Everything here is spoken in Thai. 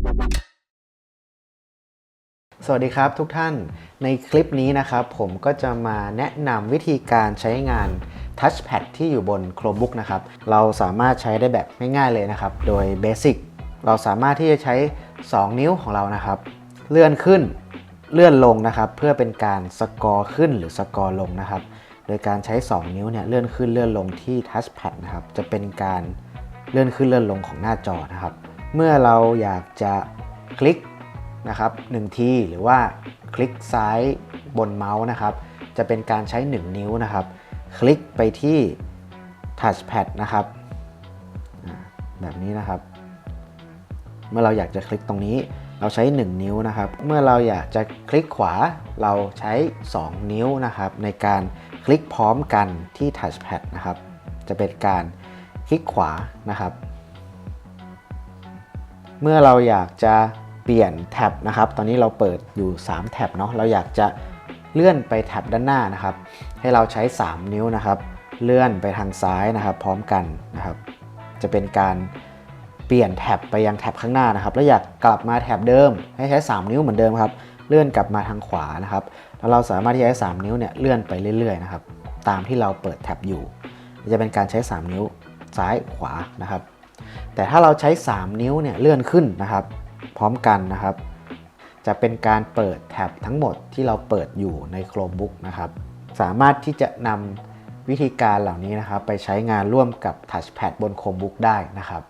สวัสดีครับทุกท่านในคลิปนี้นะครับ ผมก็จะมาแนะนำวิธีการใช้งาน Touchpad ที่อยู่บน Chromebook นะครับ เราสามารถใช้ได้แบบง่ายๆเลยนะครับ โดย Basic เราสามารถที่จะใช้ 2 นิ้วของเรานะครับ เลื่อนขึ้นเลื่อนลงนะครับ เพื่อเป็นการสกอร์ขึ้นหรือสกอร์ลงนะครับ โดยการใช้ 2 นิ้วเนี่ยเลื่อนขึ้นเลื่อนลงที่ Touchpad นะครับจะเป็นการเลื่อนขึ้นเลื่อนลงของหน้าจอนะครับ เมื่อเราอยากจะคลิกนะครับ1ทีหรือว่าคลิกซ้ายบนเมาส์นะครับ จะเป็นการใช้ 1 นิ้วนะครับ คลิกไปที่ touchpad นะครับแบบนี้นะครับ เมื่อเราอยากจะคลิกตรงนี้เราใช้ 1 นิ้วนะครับ เมื่อเราอยากจะคลิกขวาเราใช้ 2 นิ้วนะครับ ในการคลิกพร้อมกันที่ touchpad นะครับ จะเป็นการคลิกขวานะครับ เมื่อเราอยากจะเปลี่ยนแท็บนะครับ ตอนนี้เราเปิดอยู่ 3 แท็บเนาะ เราอยากจะเลื่อนไปแท็บด้านหน้านะครับ ให้เราใช้ 3 นิ้วนะครับ เลื่อนไปทางซ้ายนะครับ พร้อมกันนะครับ จะเป็นการเปลี่ยนแท็บไปยังแท็บข้างหน้านะครับ แล้วอยากกลับมาแท็บเดิม ให้ใช้ 3 นิ้วเหมือนเดิมครับ เลื่อนกลับมาทางขวานะครับ แล้วเราสามารถที่จะใช้ 3 นิ้วเนี่ยเลื่อนไปเรื่อยๆนะครับ ตามที่เราเปิดแท็บอยู่ จะเป็นการใช้ 3 นิ้วซ้ายขวานะครับ แต่ถ้าเราใช้ 3 นิ้วเนี่ยเลื่อนขึ้นนะครับ พร้อมกันนะครับ จะเป็นการเปิดแท็บทั้งหมดที่เราเปิดอยู่ใน Chromebook นะครับ สามารถที่จะนำวิธีการเหล่านี้นะครับ ไปใช้งานร่วมกับ Touchpad บน Chromebook ได้นะครับ